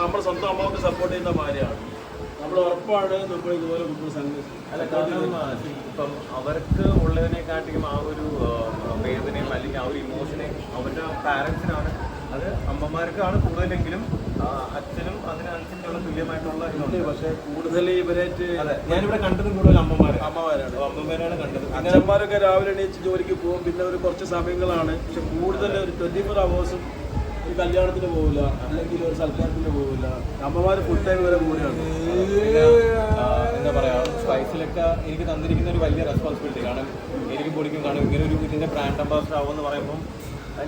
നമ്മുടെ സ്വന്തം അമ്മയ്ക്ക് സപ്പോർട്ട് ചെയ്യുന്ന ഭാര്യയാണ്. നമ്മൾ ഉറപ്പാണ് നമ്മൾ ഇതുപോലെ സംഘം അല്ല കാരണം ആ, ഇപ്പം അവർക്ക് ഉള്ളതിനെക്കാട്ടിലും ആ ഒരു വേദനയും അല്ലെങ്കിൽ ആ ഒരു ഇമോഷനെ അവരുടെ പാരൻസിനാണ് അത് അമ്മമാർക്കാണ് കൂടുതലെങ്കിലും അച്ഛനും അതിനനുസരിച്ചുള്ള തുല്യമായിട്ടുള്ള ഇതുണ്ട്. പക്ഷേ കൂടുതൽ ഇവരായിട്ട് ഞാനിവിടെ കണ്ടത് കൂടുതൽ അമ്മമാരെ അമ്മമാരാണ്. അമ്മമാരാണ് കണ്ടത്. അച്ഛന്മാരൊക്കെ രാവിലെ എണീച്ച് ജോലിക്ക് പോകും പിന്നെ ഒരു കുറച്ച് സമയങ്ങളാണ്. പക്ഷെ കൂടുതൽ ഒരു ട്വന്റി ഫോർ അവേഴ്സും ഒരു കല്യാണത്തിന് പോകില്ല അല്ലെങ്കിൽ ഒരു സൽക്കാരത്തിന് പോകില്ല അമ്മമാര് ഫുൾ ടൈം വരെ കൂടെയാണ്. എന്താ പറയാ സ്പൈസിലൊക്കെ എനിക്ക് തന്നിരിക്കുന്ന ഒരു വലിയ റെസ്പോൺസിബിലിറ്റി കാരണം എനിക്ക് പൊടിക്കും കാരണം ഇങ്ങനെ ഒരു ഇതിന്റെ ബ്രാൻഡ് അംബാസഡർ ആവുമെന്ന് പറയുമ്പോൾ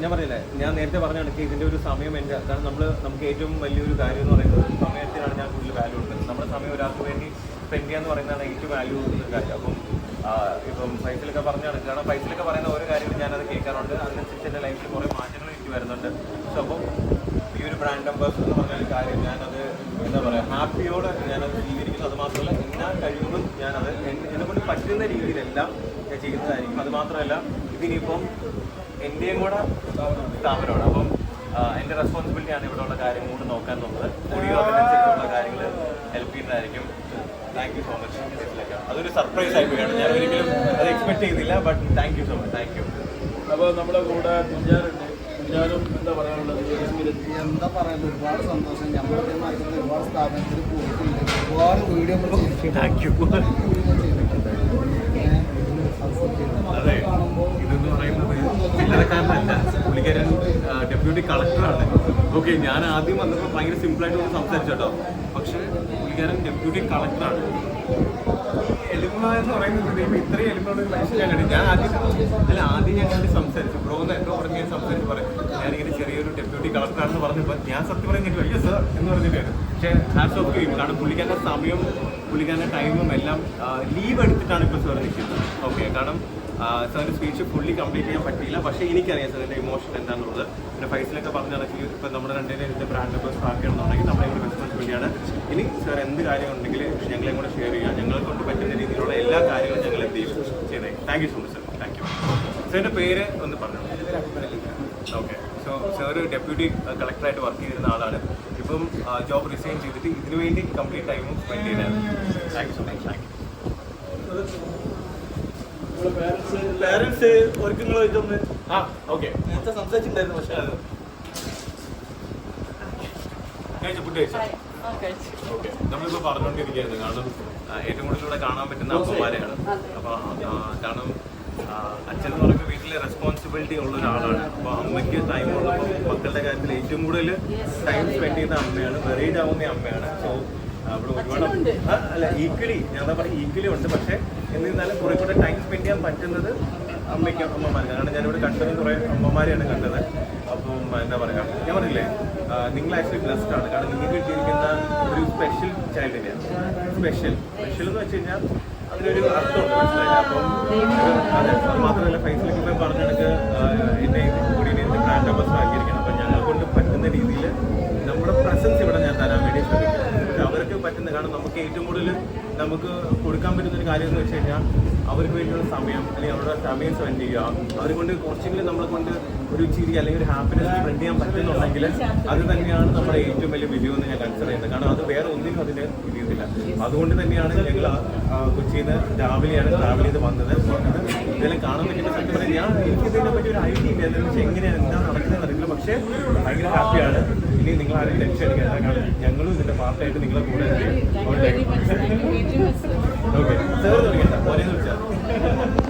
ഞാൻ പറയില്ലേ ഞാൻ നേരത്തെ പറഞ്ഞ കണക്ക് ഇതിന്റെ ഒരു സമയം എന്റെ കാരണം നമ്മൾ നമുക്ക് ഏറ്റവും വലിയൊരു കാര്യം എന്ന് പറയുന്നത് സമയത്തിനാണ് ഞാൻ കൂടുതൽ വാല്യൂ കൊടുക്കുന്നത്. നമ്മുടെ സമയം ഒരാൾക്ക് വേണ്ടി സ്പെൻഡ് ചെയ്യാന്ന് പറയുന്നതാണ് ഏറ്റവും വാല്യൂ കൊടുക്കുന്ന കാര്യം. അപ്പം ഇപ്പം ഫൈസിലൊക്കെ പറഞ്ഞാണ് കാരണം ഫൈസിലൊക്കെ പറയുന്ന ഓരോ കാര്യങ്ങളും ഞാനത് കേൾക്കാറുണ്ട്. അതിനനുസരിച്ച് എന്റെ ലൈഫിൽ കുറേ മാറ്റങ്ങൾ എനിക്ക് വരുന്നുണ്ട്. സോ അപ്പം ഈ ഒരു ബ്രാൻഡ് നമ്പേഴ്സ് എന്ന് പറഞ്ഞ ഒരു കാര്യം ഞാനത് എന്താ പറയുക ഹാപ്പിയോടെ ഞാനത് സ്വീകരിക്കുന്നു. അത് മാത്രമല്ല എല്ലാ കഴിവും ഞാനത് എന്നെ കൊണ്ട് പറ്റുന്ന രീതിയിലെല്ലാം ഞാൻ ചെയ്യുന്നതായിരിക്കും. അത് മാത്രമല്ല ഇതിനിപ്പം എന്റെയും കൂടെ സ്ഥാപനമാണ്. അപ്പം എന്റെ എന്റെ റെസ്പോൺസിബിലിറ്റിയാണ് ഇവിടെ ഉള്ള കാര്യം കൂടെ നോക്കാൻ നോക്കുന്നത് കൂടിയോ അതിനനുസരിച്ചുള്ള കാര്യങ്ങൾ ഹെൽപ്പ് ചെയ്യുന്നതായിരിക്കും. താങ്ക് യു സോ മച്ച് അതൊരു സർപ്രൈസ് ആയിപ്പോയാണ് ഞാൻ ഒരിക്കലും അത് എക്സ്പെക്ട് ചെയ്തില്ല but thank you so much thank you അപ്പോൾ നമ്മുടെ കൂടെ കുഞ്ഞാറുണ്ട് കുഞ്ഞാറും എന്താ പറയാനുള്ളത്? എന്താ പറയുക ഒരുപാട് സന്തോഷം. ഞമ്മളുടെ നാട്ടിൽ ഒരുപാട് സ്ഥാപനത്തിൽ പോയിട്ടുണ്ട്. ഒരുപാട് വീഡിയോ അതെ. ഇതെന്ന് പറയുന്നത് ചില്ലറക്കാരനല്ല പുള്ളിക്കാരൻ ഡെപ്യൂട്ടി കളക്ടറാണ് ഓക്കെ ഞാൻ ആദ്യം വന്നപ്പോൾ ഭയങ്കര സിമ്പിളായിട്ട് ഒന്ന് സംസാരിച്ചോട്ടോ പക്ഷേ പുള്ളിക്കാരൻ ഡെപ്യൂട്ടി കളക്ടറാണ് എലിമ എന്ന് പറയുന്നത് ഇത്രയും മനുഷ്യൻ ഞാൻ കണ്ടിട്ട് ഞാൻ ആദ്യം അല്ല ആദ്യം ഞാൻ കണ്ട് സംസാരിച്ചു ബ്രോ എന്ന് എന്തോ പറഞ്ഞ് ഞാൻ സംസാരിച്ച് പറയും ഞാനിങ്ങനെ ചെറിയൊരു ഡെപ്യൂട്ടി കളക്ടറാണെന്ന് പറഞ്ഞപ്പോൾ ഞാൻ സത്യം പറഞ്ഞിട്ട് അയ്യോ സർ എന്ന് പറഞ്ഞിട്ടാണ് പക്ഷേ ഹാറ്റ്സ് ഓഫ് ചെയ്യും കാരണം പുള്ളിക്കാരന്റെ സമയം പുള്ളിക്കാരന്റെ ടൈമും എല്ലാം ലീവ് എടുത്തിട്ടാണ് ഇപ്പോൾ സാർ നിൽക്കുന്നത്. ഓക്കെ കാരണം സാറിന്റെ സ്പീച്ച് ഫുള്ളി കംപ്ലീറ്റ് ചെയ്യാൻ പറ്റിയില്ല. പക്ഷേ എനിക്കറിയാം സാറിന്റെ ഇമോഷൻ എന്താണെന്നുള്ളത് പിന്നെ ഫൈസിലൊക്കെ പറഞ്ഞ കണക്ക് ഇപ്പം നമ്മുടെ രണ്ടേ ഇതിന്റെ ബ്രാൻഡ് നമ്പർ സ്റ്റാർട്ട് ചെയ്യണമെന്നുണ്ടെങ്കിൽ നമ്മുടെ കൂടെ റെസ്പോൺസിബിലിറ്റിയാണ് ഇനി സാർ എന്ത് കാര്യം ഉണ്ടെങ്കിൽ ഞങ്ങളെ കൂടെ ഷെയർ ചെയ്യുക. ഞങ്ങളെ കൊണ്ട് പറ്റുന്ന രീതിയിലുള്ള എല്ലാ കാര്യങ്ങളും ഞങ്ങൾ എന്ത് ചെയ്യും? ചെയ്തേ thank you so much sir thank you സാറിന്റെ പേര് ഒന്ന് പറഞ്ഞു? ഓക്കെ സാർ ഡെപ്യൂട്ടി കളക്ടറായിട്ട് വർക്ക് ചെയ്തിരുന്ന ആളാണ്. ഇപ്പം ജോബ് റിസൈൻ ചെയ്തിട്ട് ഇതിനു വേണ്ടി കംപ്ലീറ്റ് ടൈമും സ്പെൻഡ് ചെയ്താണ്. Thank you so much thank you ആ ഓക്കെ നേരത്തെ സംസാരിച്ചിട്ടുണ്ടായിരുന്നു പക്ഷേ അത് കഴിച്ചു ഫുഡ് കഴിച്ചു? ഓക്കെ നമ്മളിപ്പോൾ പറഞ്ഞുകൊണ്ടിരിക്കുകയായിരുന്നു കാരണം ഏറ്റവും കൂടുതൽ ഇവിടെ കാണാൻ പറ്റുന്ന അമ്മമാരെയാണ് അപ്പോൾ കാരണം അച്ഛൻ എന്ന് പറയുമ്പോൾ വീട്ടിലെ റെസ്പോൺസിബിലിറ്റി ഉള്ള ഒരാളാണ്. അപ്പോൾ അമ്മയ്ക്ക് ടൈം ഉള്ളപ്പോൾ മക്കളുടെ കാര്യത്തിൽ ഏറ്റവും കൂടുതൽ ടൈം സ്പെൻഡ് ചെയ്യുന്ന അമ്മയാണ്. വെറീഡ് ആവുന്ന അമ്മയാണ്. സോ അവിടെ ഒരുപാട് അല്ല ഈക്വലി ഞാൻ പറയുക ഈക്വലി ഉണ്ട്. പക്ഷേ എന്നിരുന്നാലും കുറെ കൂടെ ടൈം സ്പെൻഡ് ചെയ്യാൻ പറ്റുന്നത് അമ്മയ്ക്ക് അമ്മമാർക്ക് കാരണം ഞാനിവിടെ കണ്ടത് കുറേ അമ്മമാരെയാണ് കണ്ടത്. അപ്പം എന്താ പറയുക ഞാൻ പറഞ്ഞില്ലേ നിങ്ങൾ ആക്ച്വലി ബ്ലസ്ഡ് ആണ്. കാരണം നിങ്ങൾക്ക് കിട്ടിയിരിക്കുന്ന ഒരു സ്പെഷ്യൽ ചൈൽഡിനെയാണ് സ്പെഷ്യൽ സ്പെഷ്യൽ എന്ന് വെച്ച് കഴിഞ്ഞാൽ അതിനൊരു അർത്ഥമുണ്ട് മനസ്സിലായില്ല? അപ്പം മാത്രമല്ല ഫൈസലിക്ക് ഇപ്പം പറഞ്ഞ കണക്ക് എന്നെ കൂടി എന്റെ ബ്രാൻഡ് അംബാസഡർ ആക്കിയിരിക്കണം. അപ്പം ഞങ്ങളെ കൊണ്ട് പറ്റുന്ന രീതിയിൽ നമ്മുടെ പ്രസൻസ് ഇവിടെ ഞാൻ തരാൻ വേണ്ടി ശ്രമിക്കും. അവർക്ക് പറ്റുന്ന കാരണം നമുക്ക് ഏറ്റവും കൂടുതൽ നമുക്ക് കൊടുക്കാൻ പറ്റുന്ന ഒരു കാര്യം എന്ന് വെച്ച് കഴിഞ്ഞാൽ അവർക്ക് വേണ്ടിയുള്ള സമയം അല്ലെങ്കിൽ അവരുടെ സമയം സ്പെൻഡ് ചെയ്യുക. അവരെ കൊണ്ട് കുറച്ചെങ്കിലും നമ്മളെ കൊണ്ട് ഒരു ചിരി അല്ലെങ്കിൽ ഒരു ഹാപ്പിനെസ് സ്പ്രെഡ് ചെയ്യാൻ പറ്റുന്നുണ്ടെങ്കിൽ അത് തന്നെയാണ് നമ്മുടെ ഏറ്റവും വലിയ വിജയം എന്ന് ഞാൻ കൺസിഡർ ചെയ്യുന്നത്. കാരണം അത് വേറെ ഒന്നിനും അതിന് വിധിയത്തില്ല അതുകൊണ്ട് തന്നെയാണ് ഞങ്ങൾ കൊച്ചിയിൽ നിന്ന് രാവിലെയാണ് ട്രാവൽ ചെയ്ത് വന്നത്. ഇതെല്ലാം കാണാൻ പറ്റുന്ന സത്യം പറഞ്ഞാൽ ഞാൻ എനിക്ക് ഇതിനെ പറ്റി ഒരു ഐഡിയ ഇല്ല എങ്ങനെയാണ് എന്താണ് നടക്കുന്നത് അറിയില്ല. പക്ഷേ ഭയങ്കര ഹാപ്പിയാണ് ഇനി നിങ്ങൾ ആരും ടെൻഷൻ അടിക്കാൻ കാരണം ഞങ്ങളും ഇതിന്റെ പാർട്ടായിട്ട് നിങ്ങളെ കൂടെ ഓക്കെ സാർ തുടങ്ങിയിട്ടാ പോലെ വിളിച്ചാൽ